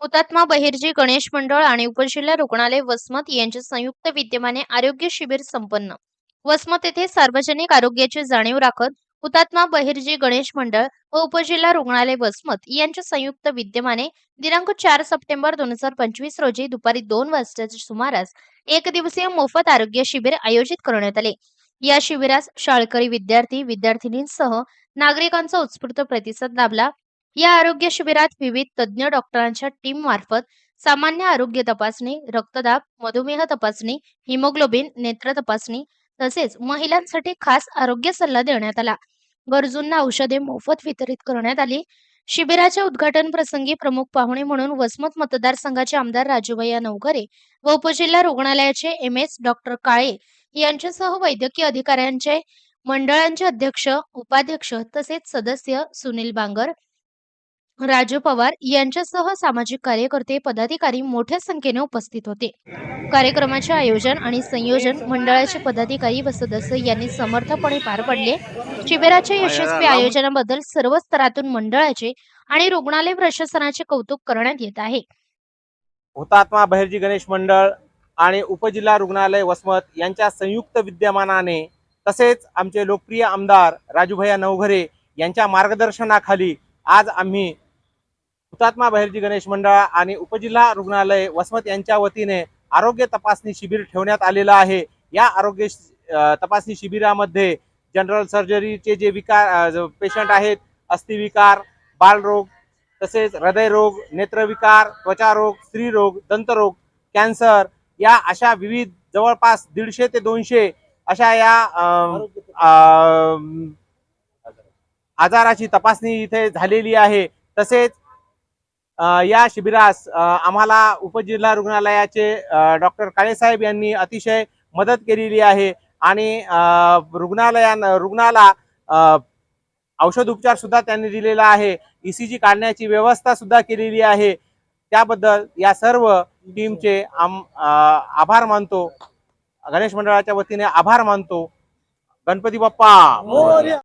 हुतात्मा बहिर्जी गणेश मंडळ आणि उपजिल्हा रुग्णालय वसमत यांच्या संयुक्त विद्यमाने आरोग्य शिबिर संपन्न. वसमत येथे सार्वजनिक आरोग्याची जाणीव राखत हुतात्मा बहिर्जी गणेश मंडळ व उपजिल्हा रुग्णालय वसमत यांच्या संयुक्त विद्यमाने दिनांक चार सप्टेंबर दोन हजार पंचवीस रोजी दुपारी दोन वाजताच्या सुमारास एक दिवसीय मोफत आरोग्य शिबिर आयोजित करण्यात आले. या शिबिरास शाळकरी विद्यार्थी विद्यार्थिनींसह नागरिकांचा उत्स्फूर्त प्रतिसाद लाभला. या आरोग्य शिबिरात विविध तज्ज्ञ डॉक्टरांच्या टीम मार्फत सामान्य आरोग्य तपासणी रक्तदाब मधुमेह तपासणी हिमोग्लोबिन नेत्र तपासणी तसेच महिलांसाठी खास आरोग्य सल्ला देण्यात आला. गरजूंना औषधे मोफत वितरित करण्यात आली. शिबिराच्या उद्घाटन प्रसंगी प्रमुख पाहुणे म्हणून वसमत मतदारसंघाचे आमदार राजूभैया नवघरे व उपजिल्हा रुग्णालयाचे एम एस डॉक्टर काळे यांच्यासह वैद्यकीय अधिकाऱ्यांचे मंडळांचे अध्यक्ष उपाध्यक्ष तसेच सदस्य सुनील बांगर राजू पवार यांच्यासह सामाजिक कार्यकर्ते पदाधिकारी मोठ्या संख्येने उपस्थित होते. कार्यक्रमाचे आयोजन आणि संयोजन मंडळाचे पदाधिकारी व सदस्य यांनी समर्थपणे पार पडले. शिबिराच्या यशस्वी आयोजनाबद्दल सर्व स्तरातून मंडळाचे आणि रुग्णालय प्रशासनाचे कौतुक करण्यात येत आहे. हुतात्मा बहिर्जी गणेश मंडळ आणि उपजिल्हा रुग्णालय वसमत यांच्या संयुक्त विद्यमानाने तसेच आमचे लोकप्रिय आमदार राजूभैया नवघरे यांच्या मार्गदर्शनाखाली आज आम्ही हुतात्मा बहिर्जी गणेश मंडळ आणि उपजिल्हा रुग्णालय वसमत यांच्या वतीने आरोग्य तपासणी शिबिर ठेवण्यात आलेलं आहे. या आरोग्य तपासणी शिबिरामध्ये जनरल सर्जरीचे जे विकार पेशंट आहेत अस्थिविकार बालरोग तसेच हृदयरोग नेत्रविकार त्वचारोग स्त्रीरोग दंतरोग कॅन्सर या अशा विविध जवळपास दीडशे ते दोनशे अशा या आजाराची तपासणी इथे झालेली आहे. तसेच या शिबिरास आम्हाला उपजिल्हा रुग्णालयाचे डॉक्टर काळेसाहेब यांनी अतिशय मदत केलेली आहे आणि अ, रुग्णालयान रुग्णाला औषध उपचार सुद्धा त्यांनी दिलेला आहे ईसीजी काढण्याची व्यवस्था सुद्धा केलेली आहे. त्याबद्दल या सर्व टीमचे आम आभार मानतो. गणेश मंडळाच्या वतीने आभार मानतो. गणपती बाप्पा!